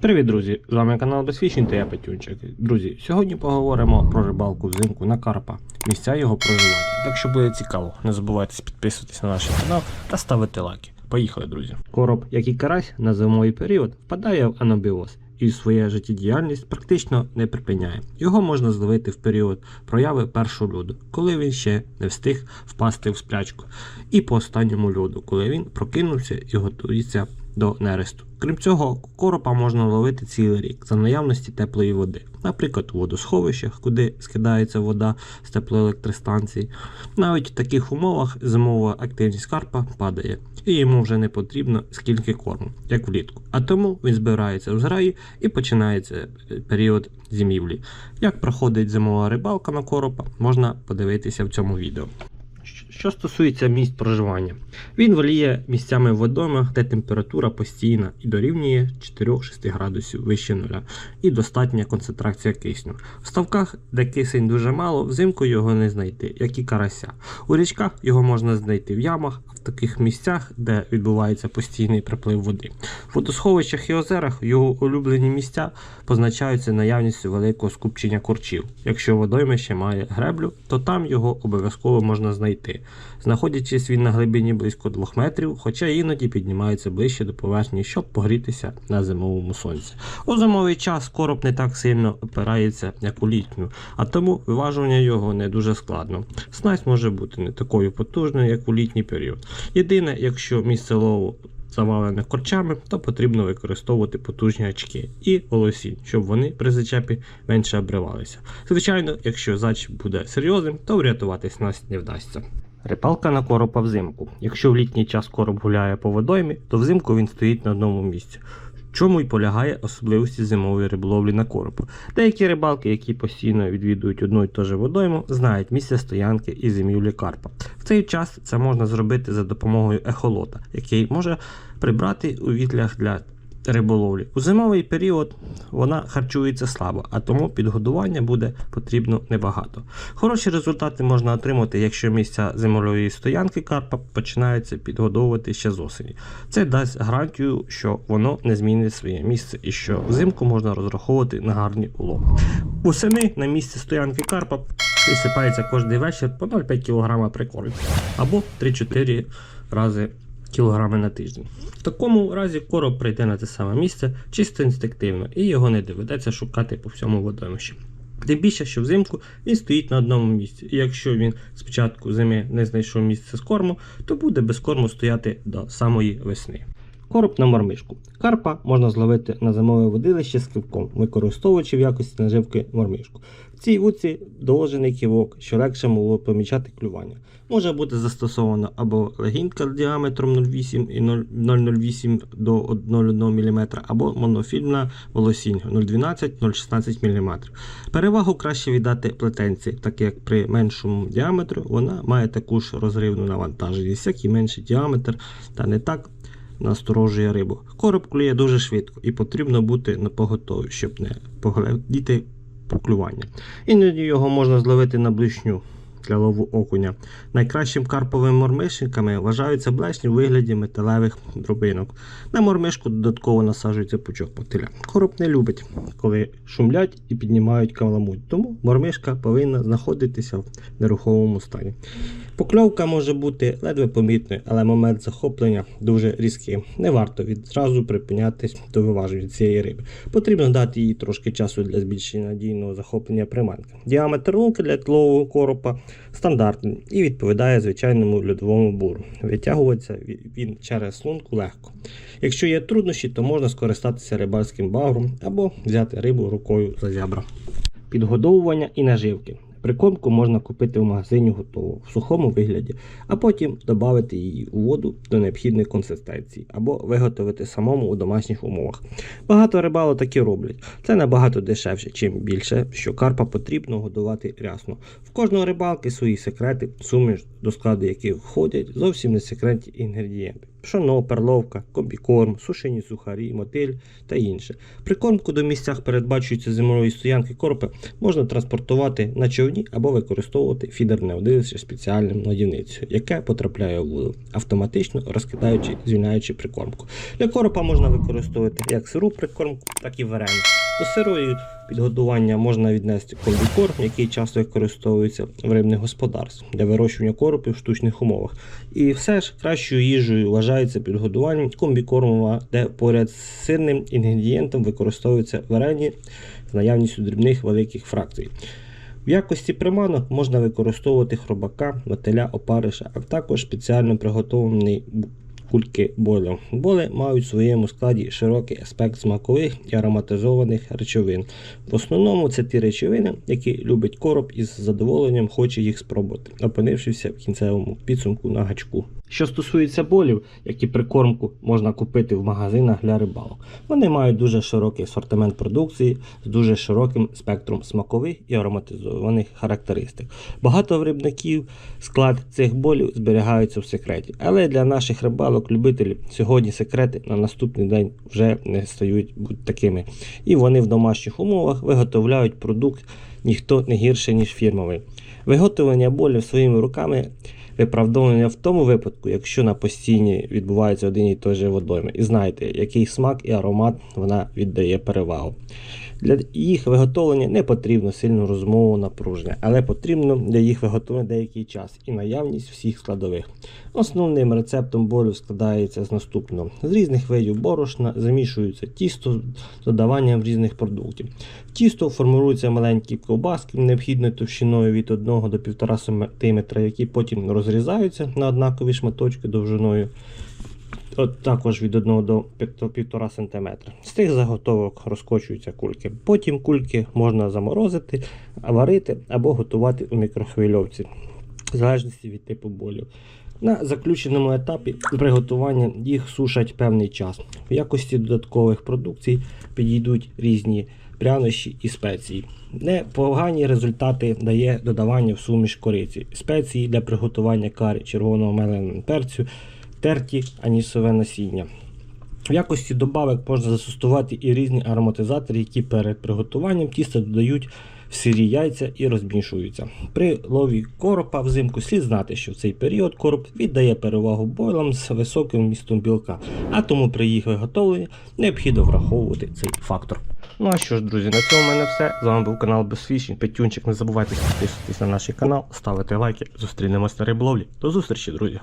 Привіт, друзі! З вами канал Безфішінг та я Петюнчик. Друзі, сьогодні поговоримо про рибалку взимку на карпа, місця його проживання. Так що буде цікаво, не забувайте підписуватись на наш канал та ставити лайки. Поїхали, друзі. Короб, як і карась, на зимовий період впадає в анабіоз і своє життєдіяльність практично не припиняє. Його можна зловити в період прояви першого люду, коли він ще не встиг впасти в сплячку, і по останньому люду, коли він прокинувся і готується до нересту. Крім цього, коропа можна ловити цілий рік за наявності теплої води, наприклад, у водосховищах, куди скидається вода з теплоелектростанцій. Навіть в таких умовах зимова активність карпа падає, і йому вже не потрібно скільки корму, як влітку. А тому він збирається в зграї і починається е, період зимівлі. Як проходить зимова рибалка на коропа, можна подивитися в цьому відео. Що стосується місць проживання, він воліє місцями водоймах, де температура постійна і дорівнює 4-6 градусів вище нуля, і достатня концентрація кисню. В ставках, де кисень дуже мало, взимку його не знайти, як і карася. У річках його можна знайти в ямах, таких місцях, де відбувається постійний приплив води. В водосховищах і озерах його улюблені місця позначаються наявністю великого скупчення корчів. Якщо водоймище має греблю, то там його обов'язково можна знайти. Знаходячись він на глибині близько 2 метрів, хоча іноді піднімається ближче до поверхні, щоб погрітися на зимовому сонці. У зимовий час короб не так сильно опирається, як у літню, а тому виважування його не дуже складно. Снасть може бути не такою потужною, як у літній період. Єдине, якщо місце лову завалене корчами, то потрібно використовувати потужні очки і волосінь, щоб вони при зачепі менше обривалися. Звичайно, якщо зачіп буде серйозним, то врятувати снасть не вдасться. Рибалка на коропа взимку. Якщо в літній час короб гуляє по водоймі, то взимку він стоїть на одному місці. Чому й полягає особливості зимової риболовлі на коропу. Деякі рибалки, які постійно відвідують одну і ту же водойму, знають місце стоянки і зимівлі карпа. Цей час це можна зробити за допомогою ехолота, який може прибрати у вітлях для риболовлі. У зимовий період вона харчується слабо, а тому підгодування буде потрібно небагато. Хороші результати можна отримати, якщо місця зимової стоянки карпа починаються підгодовувати ще з осені. Це дасть гарантію, що воно не змінить своє місце і що взимку можна розраховувати на гарні улови. Восени на місці стоянки карпа висипається кожен вечір по 0,5 кг прикормки або 3-4 рази кілограми на тиждень. В такому разі короб прийде на те саме місце чисто інстинктивно і його не доведеться шукати по всьому водоймищі. Тим більше, що взимку він стоїть на одному місці, і якщо він спочатку зими не знайшов місце з корму, то буде без корму стояти до самої весни. Короб на мормишку. Карпа можна зловити на зимове водилище з кивком, використовуючи в якості наживки мормишку. В цій вудці доложений ківок, що легше було помічати клювання. Може бути застосовано або легінка діаметром 0,8 і 0,08 до 0,1 мм, або монофільмна волосінь 0,12-0,16 мм. Перевагу краще віддати плетенці, так як при меншому діаметру вона має таку ж розривну навантаженість, як і менший діаметр, та не так насторожує рибу. Короб клює дуже швидко і потрібно бути на поготові, щоб не поглядіти поклювання. Іноді його можна зловити на блишню для лову окуня. Найкращим карповими мормишниками вважаються блешні у вигляді металевих дробинок. На мормишку додатково насаджується пучок мотиля. Короб не любить, коли шумлять і піднімають каламуть, тому мормишка повинна знаходитися в нерухомому стані. Покльовка може бути ледве помітною, але момент захоплення дуже різкий. Не варто відразу припинятись до виваження цієї риби. Потрібно дати їй трошки часу для збільшення надійного захоплення приманки. Діаметр лунки для тлового коропа стандартний і відповідає звичайному льодовому буру. Витягуватися він через лунку легко. Якщо є труднощі, то можна скористатися рибальським багром або взяти рибу рукою за зябра. Підгодовування і наживки. Прикормку можна купити в магазині готову в сухому вигляді, а потім додати її у воду до необхідної консистенції або виготовити самому у домашніх умовах. Багато рибалок такі роблять. Це набагато дешевше, чим більше, що карпа потрібно годувати рясно. В кожного рибалки свої секрети, суміш, до складу яких входять зовсім не секретні інгредієнти. Пшоно, перловка, комбікорм, сушені сухарі, мотиль та інше. Прикормку до місцях передбачується зимової стоянки коропа можна транспортувати на човні або використовувати фідерне водилище спеціальним надівницею, яке потрапляє у воду, автоматично розкидаючи, звільняючи прикормку. Для коропа можна використовувати як сиру прикормку, так і варену. До сирої підгодування можна віднести комбікорм, який часто використовується в рибних господарствах для вирощування коропів в штучних умовах. І все ж кращою їжею вважається підгодування комбікормова, де поряд з сирним інгредієнтом використовуються варені з наявністю дрібних великих фракцій. В якості приманок можна використовувати хробака, мотиля, опариша, а також спеціально приготований бу- кульки бойлер. Боли мають в своєму складі широкий аспект смакових і ароматизованих речовин. В основному це ті речовини, які любить короб і з задоволенням хоче їх спробувати, опинившися в кінцевому підсумку на гачку. Що стосується болів, які прикормку можна купити в магазинах для рибалок. Вони мають дуже широкий асортимент продукції з дуже широким спектром смакових і ароматизованих характеристик. Багато рибників склад цих болів зберігаються в секреті, але для наших рибалок-любителів сьогодні секрети на наступний день вже не стають будь такими. І вони в домашніх умовах виготовляють продукт ніхто не гірше, ніж фірмовий. Виготовлення болів своїми руками виправдовування в тому випадку, якщо на постійні відбувається один і той же водойми. І знаєте, який смак і аромат вона віддає перевагу. Для їх виготовлення не потрібно сильно розмову напруження, але потрібно для їх виготовлення деякий час і наявність всіх складових. Основним рецептом болю складається з наступного: з різних видів борошна замішується тісто з додаванням різних продуктів. Тісто формуються маленькі ковбаски необхідною товщиною від 1 до 1,5 см, які потім розрізаються на однакові шматочки довжиною. От також від 1 до 1,5 см. З тих заготовок розкочуються кульки. Потім кульки можна заморозити, варити або готувати у мікрохвильовці, в залежності від типу болю. На заключеному етапі приготування їх сушать певний час. В якості додаткових продукцій підійдуть різні прянощі і спеції. Непогані результати дає додавання в суміш кориці, спеції для приготування карі червоного меленого перцю, терті анісове насіння. В якості добавок можна застосувати і різні ароматизатори, які перед приготуванням тіста додають в сирі яйця і розмішуються. При лові коропа взимку слід знати, що в цей період короб віддає перевагу бойлам з високим містом білка, а тому при їх виготовленні необхідно враховувати цей фактор. Ну а що ж, друзі, на цьому в мене все. З вами був канал Безфішінг, Петюнчик. Не забувайте підписуватись на наш канал, ставити лайки. Зустрінемось на риболовлі. До зустрічі, друзі!